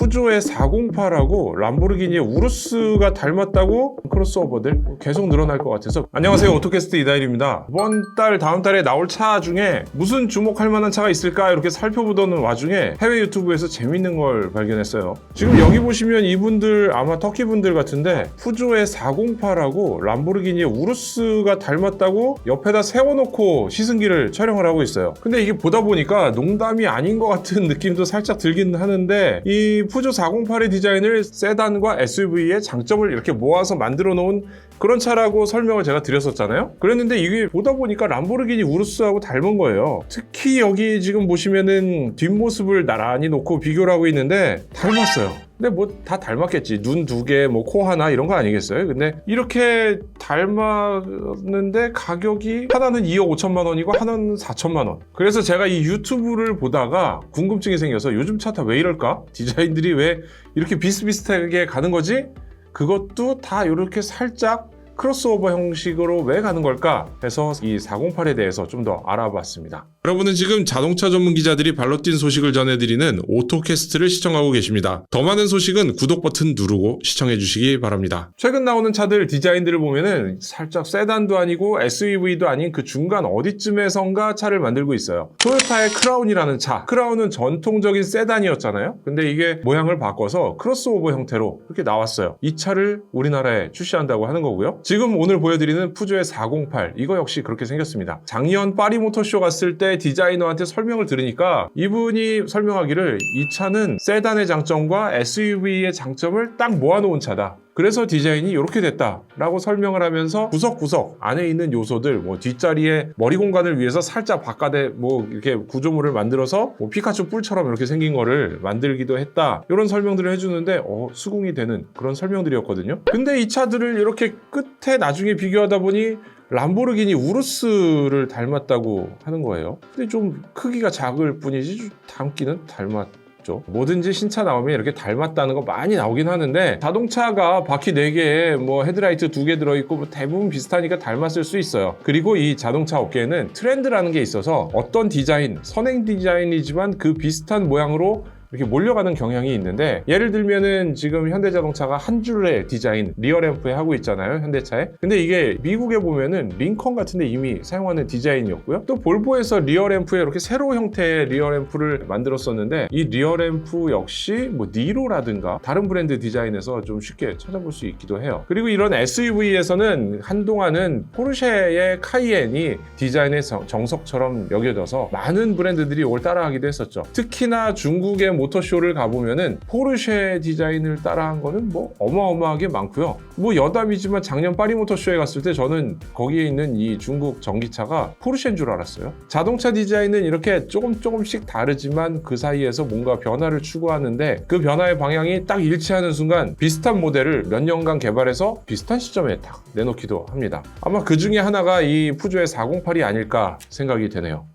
푸조의 408하고 람보르기니의 우루스가 닮았다고 크로스오버들 계속 늘어날 것 같아서. 안녕하세요. 오토캐스트 이다일입니다. 이번 달 다음 달에 나올 차 중에 무슨 주목할 만한 차가 있을까 이렇게 살펴보던 와중에 해외 유튜브에서 재밌는 걸 발견했어요. 지금 여기 보시면 이분들 아마 터키 분들 같은데 푸조의 408하고 람보르기니의 우루스가 닮았다고 옆에다 세워놓고 시승기를 촬영을 하고 있어요. 근데 이게 보다 보니까 농담이 아닌 것 같은 느낌도 살짝 들긴 하는데 이 푸조 408의 디자인을 세단과 SUV의 장점을 이렇게 모아서 만들어 놓은 그런 차라고 설명을 제가 드렸었잖아요. 그랬는데 이게 보다 보니까 람보르기니 우루스하고 닮은 거예요. 특히 여기 지금 보시면은 뒷모습을 나란히 놓고 비교를 하고 있는데 닮았어요. 근데 뭐 다 닮았겠지. 눈 두 개, 뭐 코 하나 이런 거 아니겠어요? 근데 이렇게 닮았는데 가격이 하나는 2억 5천만 원이고 하나는 4천만 원. 그래서 제가 이 유튜브를 보다가 궁금증이 생겨서 요즘 차 다 왜 이럴까? 디자인들이 왜 이렇게 비슷비슷하게 가는 거지? 그것도 다 이렇게 살짝 크로스오버 형식으로 왜 가는 걸까 해서 이 408에 대해서 좀 더 알아봤습니다. 여러분은 지금 자동차 전문 기자들이 발로 뛴 소식을 전해드리는 오토캐스트를 시청하고 계십니다. 더 많은 소식은 구독 버튼 누르고 시청해 주시기 바랍니다. 최근 나오는 차들 디자인들을 보면은 살짝 세단도 아니고 SUV도 아닌 그 중간 어디쯤에선가 차를 만들고 있어요. 토요타의 크라운이라는 차. 크라운은 전통적인 세단이었잖아요. 근데 이게 모양을 바꿔서 크로스오버 형태로 이렇게 나왔어요. 이 차를 우리나라에 출시한다고 하는 거고요. 지금 오늘 보여드리는 푸조의 408 이거 역시 그렇게 생겼습니다. 작년 파리 모터쇼 갔을 때 디자이너한테 설명을 들으니까 이분이 설명하기를 이 차는 세단의 장점과 SUV의 장점을 딱 모아놓은 차다. 그래서 디자인이 이렇게 됐다라고 설명을 하면서 구석구석 안에 있는 요소들 뭐 뒷자리에 머리 공간을 위해서 살짝 바깥에 뭐 이렇게 구조물을 만들어서 뭐 피카츄 뿔처럼 이렇게 생긴 거를 만들기도 했다. 이런 설명들을 해주는데 어 수긍이 되는 그런 설명들이었거든요. 근데 이 차들을 이렇게 끝에 나중에 비교하다 보니 람보르기니 우루스를 닮았다고 하는 거예요. 근데 좀 크기가 작을 뿐이지 닮기는 닮았 죠. 뭐든지 신차 나오면 이렇게 닮았다는 거 많이 나오긴 하는데 자동차가 바퀴 4개에 뭐 헤드라이트 2개 들어있고 뭐 대부분 비슷하니까 닮았을 수 있어요. 그리고 이 자동차 업계에는 트렌드라는 게 있어서 어떤 디자인 선행 디자인이지만 그 비슷한 모양으로 이렇게 몰려가는 경향이 있는데 예를 들면은 지금 현대자동차가 한 줄의 디자인 리어램프에 하고 있잖아요 현대차에. 근데 이게 미국에 보면은 링컨 같은데 이미 사용하는 디자인이었고요. 또 볼보에서 리어램프에 이렇게 세로 형태의 리어램프를 만들었었는데 이 리어램프 역시 뭐 니로라든가 다른 브랜드 디자인에서 좀 쉽게 찾아볼 수 있기도 해요. 그리고 이런 SUV에서는 한동안은 포르쉐의 카이엔이 디자인의 정- 정석처럼 여겨져서 많은 브랜드들이 이걸 따라하기도 했었죠. 특히나 중국의 모터쇼를 가보면은 포르쉐 디자인을 따라한 거는 뭐 어마어마하게 많고요. 뭐 여담이지만 작년 파리 모터쇼에 갔을 때 저는 거기에 있는 이 중국 전기차가 포르쉐인 줄 알았어요. 자동차 디자인은 이렇게 조금 조금씩 다르지만 그 사이에서 뭔가 변화를 추구하는데 그 변화의 방향이 딱 일치하는 순간 비슷한 모델을 몇 년간 개발해서 비슷한 시점에 딱 내놓기도 합니다. 아마 그 중에 하나가 이 푸조의 408이 아닐까 생각이 되네요.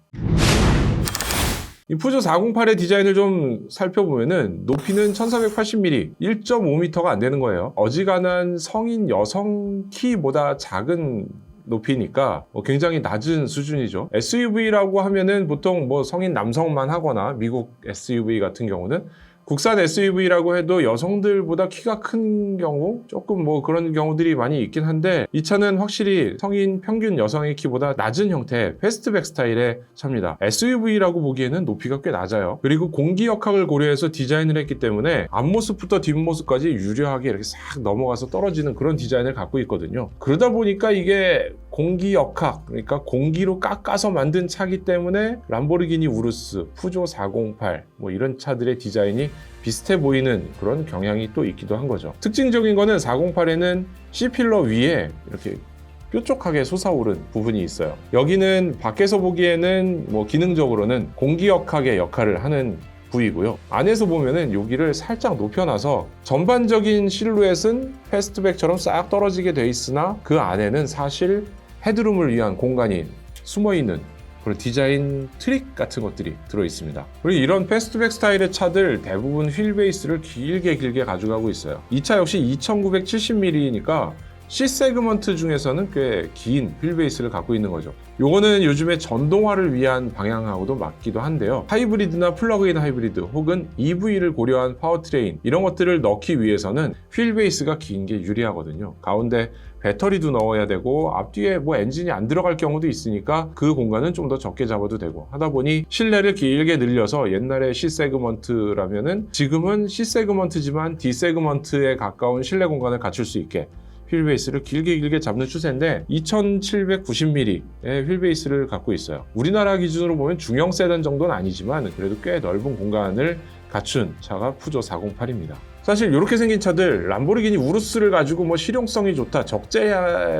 이 푸조 408의 디자인을 좀 살펴보면은 높이는 1480mm, 1.5m가 안 되는 거예요. 어지간한 성인 여성 키보다 작은 높이니까 뭐 굉장히 낮은 수준이죠. SUV라고 하면은 보통 뭐 성인 남성만 하거나 미국 SUV 같은 경우는 국산 SUV라고 해도 여성들보다 키가 큰 경우 조금 뭐 그런 경우들이 많이 있긴 한데 이 차는 확실히 성인 평균 여성의 키보다 낮은 형태의 패스트백 스타일의 차입니다. SUV라고 보기에는 높이가 꽤 낮아요. 그리고 공기 역학을 고려해서 디자인을 했기 때문에 앞모습부터 뒷모습까지 유려하게 이렇게 싹 넘어가서 떨어지는 그런 디자인을 갖고 있거든요. 그러다 보니까 이게 공기 역학, 그러니까 공기로 깎아서 만든 차기 때문에 람보르기니 우루스, 푸조 408, 뭐 이런 차들의 디자인이 비슷해 보이는 그런 경향이 또 있기도 한 거죠. 특징적인 거는 408에는 C필러 위에 이렇게 뾰족하게 솟아오른 부분이 있어요. 여기는 밖에서 보기에는 뭐 기능적으로는 공기역학의 역할을 하는 부위고요. 안에서 보면은 여기를 살짝 높여놔서 전반적인 실루엣은 패스트백처럼 싹 떨어지게 돼 있으나 그 안에는 사실 헤드룸을 위한 공간이 숨어 있는 그런 디자인 트릭 같은 것들이 들어 있습니다. 그리고 이런 패스트백 스타일의 차들 대부분 휠 베이스를 길게 길게 가져가고 있어요. 이 차 역시 2970mm니까 C 세그먼트 중에서는 꽤 긴 휠베이스를 갖고 있는 거죠. 요거는 요즘에 전동화를 위한 방향하고도 맞기도 한데요. 하이브리드나 플러그인 하이브리드 혹은 EV를 고려한 파워트레인 이런 것들을 넣기 위해서는 휠베이스가 긴 게 유리하거든요. 가운데 배터리도 넣어야 되고 앞뒤에 뭐 엔진이 안 들어갈 경우도 있으니까 그 공간은 좀 더 적게 잡아도 되고 하다 보니 실내를 길게 늘려서 옛날에 C 세그먼트라면은 지금은 C 세그먼트지만 D 세그먼트에 가까운 실내 공간을 갖출 수 있게 휠 베이스를 길게 길게 잡는 추세인데 2790mm의 휠 베이스를 갖고 있어요. 우리나라 기준으로 보면 중형 세단 정도는 아니지만 그래도 꽤 넓은 공간을 갖춘 차가 푸조 408입니다. 사실 이렇게 생긴 차들 람보르기니 우루스를 가지고 뭐 실용성이 좋다, 적재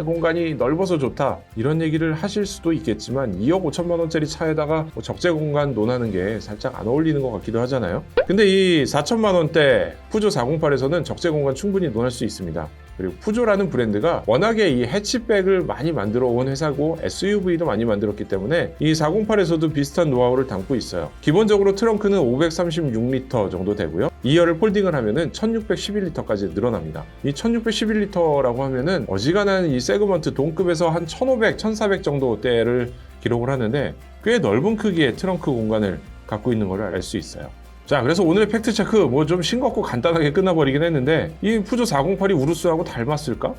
공간이 넓어서 좋다 이런 얘기를 하실 수도 있겠지만 2억 5천만 원짜리 차에다가 뭐 적재 공간 논하는 게 살짝 안 어울리는 것 같기도 하잖아요. 근데 이 4천만 원대 푸조 408에서는 적재 공간 충분히 논할 수 있습니다. 그리고 푸조라는 브랜드가 워낙에 이 해치백을 많이 만들어 온 회사고 SUV도 많이 만들었기 때문에 이 408에서도 비슷한 노하우를 담고 있어요. 기본적으로 트렁크는 536리터 정도 되고요. 2열을 폴딩을 하면은 1611리터까지 늘어납니다. 이 1611리터라고 하면은 어지간한 이 세그먼트 동급에서 한 1500, 1400 정도대를 기록을 하는데 꽤 넓은 크기의 트렁크 공간을 갖고 있는 것을 알수 있어요. 자, 그래서 오늘의 팩트 체크 뭐 좀 싱겁고 간단하게 끝나버리긴 했는데 이 푸조 408이 우루스하고 닮았을까?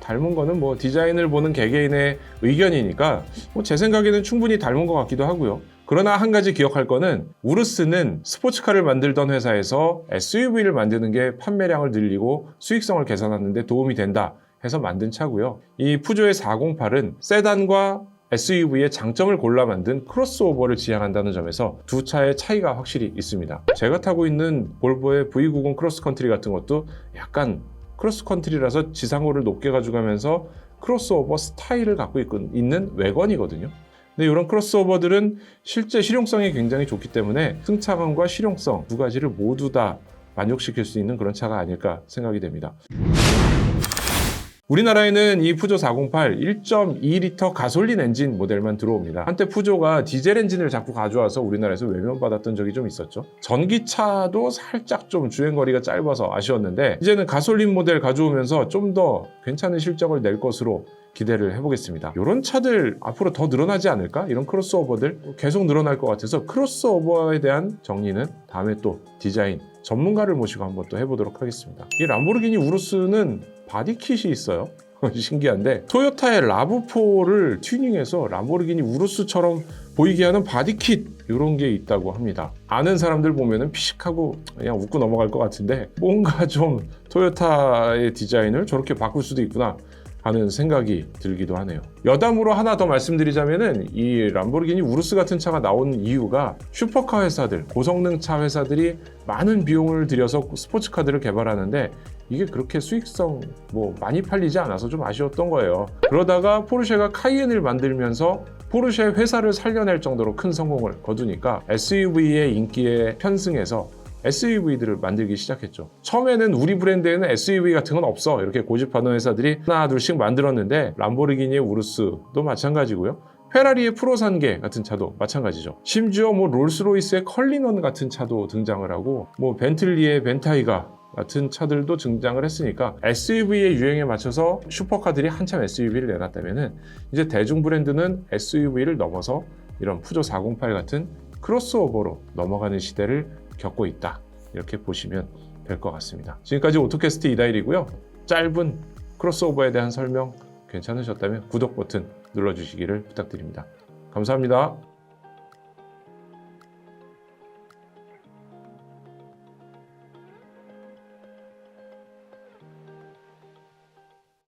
닮은 거는 뭐 디자인을 보는 개개인의 의견이니까 뭐 제 생각에는 충분히 닮은 것 같기도 하고요. 그러나 한 가지 기억할 거는 우루스는 스포츠카를 만들던 회사에서 SUV를 만드는 게 판매량을 늘리고 수익성을 개선하는 데 도움이 된다 해서 만든 차고요. 이 푸조의 408은 세단과 SUV의 장점을 골라 만든 크로스오버를 지향한다는 점에서 두 차의 차이가 확실히 있습니다. 제가 타고 있는 볼보의 V90 크로스컨트리 같은 것도 약간 크로스컨트리라서 지상고를 높게 가져가면서 크로스오버 스타일을 갖고 있는 외건이거든요. 근데 이런 크로스오버들은 실제 실용성이 굉장히 좋기 때문에 승차감과 실용성 두 가지를 모두 다 만족시킬 수 있는 그런 차가 아닐까 생각이 됩니다. 우리나라에는 이 푸조 408 1.2리터 가솔린 엔진 모델만 들어옵니다. 한때 푸조가 디젤 엔진을 자꾸 가져와서 우리나라에서 외면받았던 적이 좀 있었죠. 전기차도 살짝 좀 주행거리가 짧아서 아쉬웠는데 이제는 가솔린 모델 가져오면서 좀 더 괜찮은 실적을 낼 것으로 기대를 해보겠습니다. 이런 차들 앞으로 더 늘어나지 않을까? 이런 크로스오버들 계속 늘어날 것 같아서 크로스오버에 대한 정리는 다음에 또 디자인 전문가를 모시고 한번 또 해보도록 하겠습니다. 이 람보르기니 우루스는 바디킷이 있어요. 신기한데 토요타의 라브4를 튜닝해서 람보르기니 우루스처럼 보이게 하는 바디킷 이런 게 있다고 합니다. 아는 사람들 보면은 피식하고 그냥 웃고 넘어갈 것 같은데 뭔가 좀 토요타의 디자인을 저렇게 바꿀 수도 있구나 하는 생각이 들기도 하네요. 여담으로 하나 더 말씀드리자면은 이 람보르기니 우루스 같은 차가 나온 이유가 슈퍼카 회사들, 고성능 차 회사들이 많은 비용을 들여서 스포츠카들을 개발하는데 이게 그렇게 수익성 뭐 많이 팔리지 않아서 좀 아쉬웠던 거예요. 그러다가 포르쉐가 카이엔을 만들면서 포르쉐 회사를 살려낼 정도로 큰 성공을 거두니까 SUV의 인기에 편승해서 SUV들을 만들기 시작했죠. 처음에는 우리 브랜드에는 SUV 같은 건 없어. 이렇게 고집하는 회사들이 하나, 둘씩 만들었는데, 람보르기니의 우루스도 마찬가지고요. 페라리의 프로산계 같은 차도 마찬가지죠. 심지어 뭐 롤스로이스의 컬리넌 같은 차도 등장을 하고, 뭐 벤틀리의 벤타이가 같은 차들도 등장을 했으니까 SUV의 유행에 맞춰서 슈퍼카들이 한참 SUV를 내놨다면은 이제 대중 브랜드는 SUV를 넘어서 이런 푸조 408 같은 크로스오버로 넘어가는 시대를 겪고 있다. 이렇게 보시면 될 것 같습니다. 지금까지 오토캐스트 이다일이고요. 짧은 크로스오버에 대한 설명 괜찮으셨다면 구독 버튼 눌러주시기를 부탁드립니다. 감사합니다.